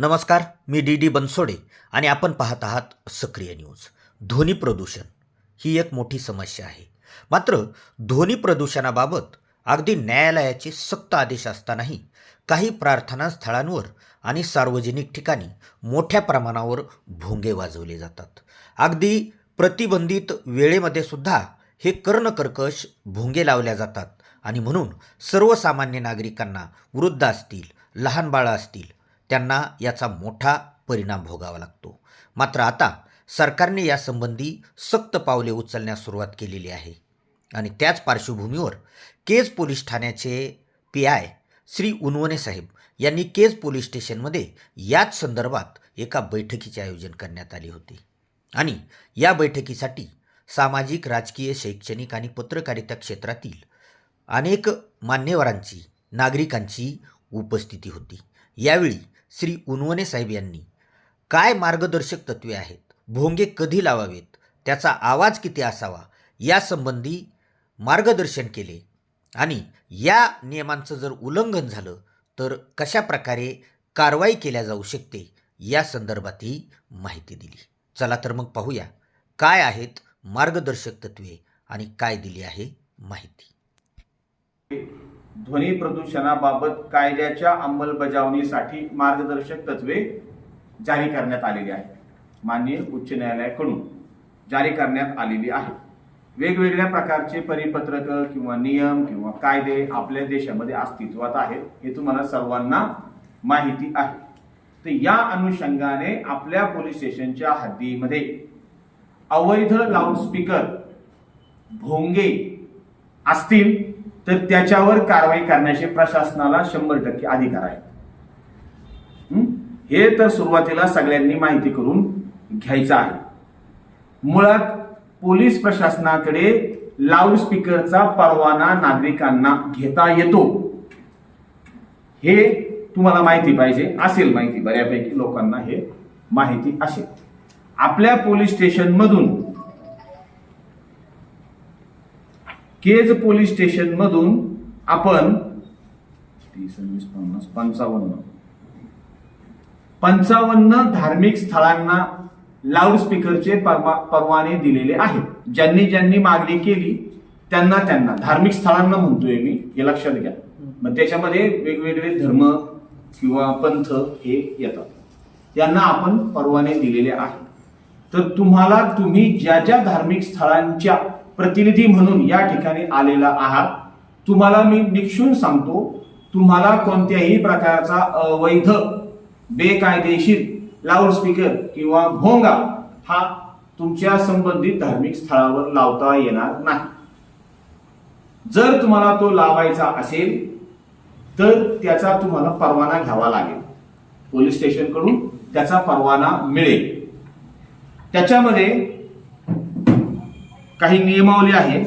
नमस्कार मी D D Bansode आणि आपण पाहत आहात सक्रिय न्यूज. ध्वनी प्रदूषण ही एक मोठी समस्या आहे. मात्र ध्वनी प्रदूषणाबाबत अगदी न्यायालयाचे सक्त आदेश असतानाही काही प्रार्थना स्थळांवर आणि सार्वजनिक ठिकाणी मोठ्या प्रमाणावर भोंगे वाजवले जातात. अगदी प्रतिबंधित वेळेमध्ये सुद्धा हे कर्णकर्कश भोंगे लावल्या जातात आणि म्हणून सर्वसामान्य नागरिकांना वृद्ध असतील लहान बाळं असतील त्यांना याचा मोठा परिणाम भोगावा लागतो. मात्र आता सरकारने यासंबंधी सक्त पावले उचलण्यास सुरुवात केलेली आहे. आणि त्याच पार्श्वभूमीवर केज पोलीस ठाण्याचे पी आय श्री उनवणे साहेब यांनी केज पोलीस स्टेशनमध्ये याच संदर्भात एका बैठकीचे आयोजन करण्यात आले होते. आणि या बैठकीसाठी सामाजिक राजकीय शैक्षणिक आणि पत्रकारिता क्षेत्रातील अनेक मान्यवरांची नागरिकांची उपस्थिती होती. यावेळी श्री उनवणे साहेब यांनी. काय मार्गदर्शक तत्वे आहेत? भोंगे कधी लावावेत? त्याचा आवाज किती असावा? यासंबंधी मार्गदर्शन केले. आणि या नियमांचं जर उल्लंघन झालं तर कशा प्रकारे कारवाई केल्या जाऊ शकते? या संदर्भातही माहिती दिली. चला तर मग पाहूया. काय आहेत मार्गदर्शक तत्वे आणि काय दिली आहे माहिती? ध्वनी प्रदूषणाबाबत कायद्याच्या अंमलबजावणीसाठी मार्गदर्शक तत्वे जारी करण्यात आलेली आहेत. माननीय उच्च न्यायालयाकडून जारी करण्यात आलेली आहे वेगवेगळ्या प्रकारचे परिपत्रक किंवा नियम किंवा कायदे आपल्या देशामध्ये अस्तित्वात आहेत हे तुम्हाला सर्वांना माहिती आहे. तर या अनुषंगाने आपल्या पोलीस स्टेशनच्या हद्दीमध्ये अवैध लाऊडस्पीकर भोंगे असतील तर त्याच्यावर कारवाई करण्याचे प्रशासनाला शंभर टक्के अधिकार आहे हे तर सुरुवातीला सगळ्यांनी माहिती करून घ्यायचं आहे. मुळात पोलीस प्रशासनाकडे लाऊडस्पीकरचा परवाना नागरिकांना घेता येतो. हे तुम्हाला माहिती पाहिजे असेल माहिती बऱ्यापैकी लोकांना हे माहिती असेल. आपल्या पोलीस स्टेशनमधून केज पोलीस स्टेशन मधून आपण तीस वीस पन्नास पंचावन्न पंचावन्न धार्मिक स्थळांना लाऊडस्पीकरचे परवा परवाने दिलेले आहेत. ज्यांनी ज्यांनी मागणी केली त्यांना त्यांना. धार्मिक स्थळांना म्हणतोय मी हे लक्षात घ्या. मग त्याच्यामध्ये वेगवेगळे धर्म किंवा पंथ हे येतात. त्यांना आपण परवाने दिलेले आहेत. तर तुम्हाला तुम्ही ज्या ज्या धार्मिक स्थळांच्या प्रतिनिधी म्हणून या ठिकाणी आलेला आहात. तुम्हाला मी निक्षून सांगतो तुम्हाला कोणत्याही प्रकारचा अवैध बेकायदेशीर लाऊडस्पीकर किंवा भोंगा हा तुमच्या संबंधित धार्मिक स्थळावर लावता येणार नाही. जर तुम्हाला तो लावायचा असेल तर त्याचा तुम्हाला परवाना घ्यावा लागेल. पोलीस स्टेशनकडून त्याचा परवाना मिळेल. त्याच्यामध्ये काही नियमावली आहे.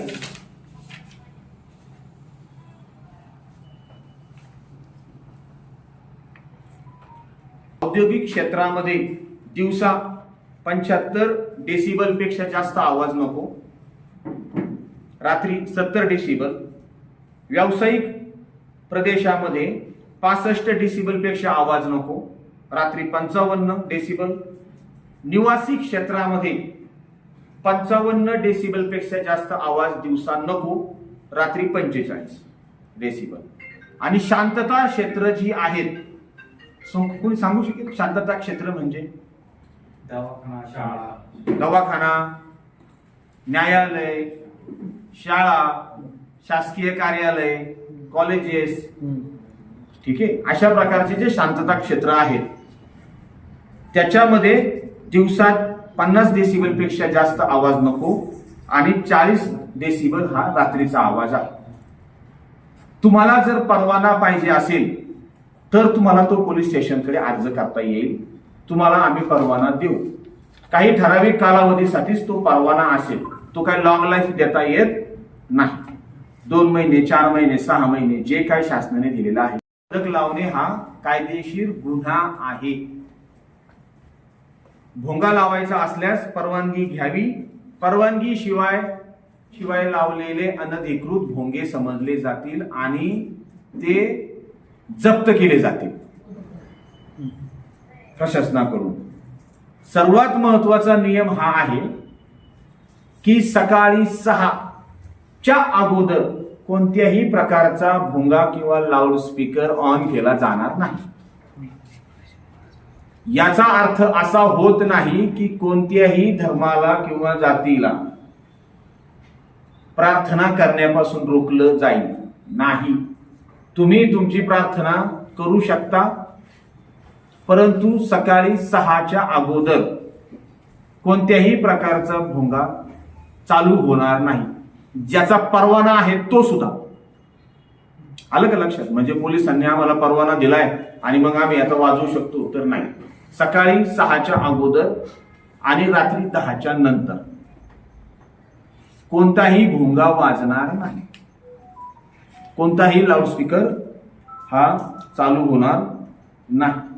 औद्योगिक क्षेत्रामध्ये दिवसा पंच्याहत्तर डेसिबलपेक्षा जास्त आवाज नको. रात्री सत्तर डेसिबल व्यावसायिक प्रदेशामध्ये पासष्ट डेसिबलपेक्षा आवाज नको. रात्री पंचावन्न डेसिबल निवासी क्षेत्रामध्ये पंचावन्न डेसिबलपेक्षा जास्त आवाज दिवसा नको रात्री पंचेचाळीस डेसिबल आणि शांतता क्षेत्र जी आहेत सं- कोणी सांगू शकेल? शांतता क्षेत्र म्हणजे? दवाखाना शाळा. दवाखाना न्यायालय शाळा शासकीय कार्यालय कॉलेजेस. ठीक आहे? अशा प्रकारचे जे शांतता क्षेत्र आहेत त्याच्यामध्ये दिवसात पन्नास डेसिबलपेक्षा जास्त आवाज नको आणि चाळीस डेसिबल हा रात्रीचा आवाज आहे. तुम्हाला जर परवाना पाहिजे असेल तर तुम्हाला तो पोलीस स्टेशनकडे अर्ज करता येईल. तुम्हाला आम्ही परवाना देऊ. काही ठराविक कालावधीसाठीच तो परवाना असेल. तो काही लॉंग लाईफ देता येत नाही. दोन महिने चार महिने सहा महिने जे काही शासनाने दिलेलं आहे. पदक लावणे हा कायदेशीर गुन्हा आहे. भोंगा लावायचा असल्यास परवानगी घ्यावी. परवानगी शिवाय शिवाय लावलेले अनधिकृत भोंगे समजले जातील आणि ते जप्त केले जातील. प्रशासनाकडून. सर्वात महत्त्वाचा नियम हा आहे की सकाळी सहाच्या अगोदर कोणत्याही प्रकारचा भोंगा किंवा लाऊडस्पीकर ऑन केला जाणार नाही. याचा अर्थ असा होत नाही की कोणत्याही धर्माला किंवा जातीला प्रार्थना करण्यापासून रोखलं जाईल. नाही. तुम्ही तुमची प्रार्थना करू शकता परंतु सकाळी सहाच्या अगोदर कोणत्याही प्रकारचा भोंगा चालू होणार नाही. ज्याचा परवाना आहे तो सुद्धा. आलं का लक्षात? म्हणजे पोलिसांनी आम्हाला परवाना दिलाय आणि मग आम्ही आता वाजवू शकतो तर नाही. सकाळी सहाच्या अगोदर आणि रात्री दहाच्या नंतर. कोणताही भोंगा वाजणार नाही. कोणताही लाऊडस्पीकर हा चालू होणार नाही.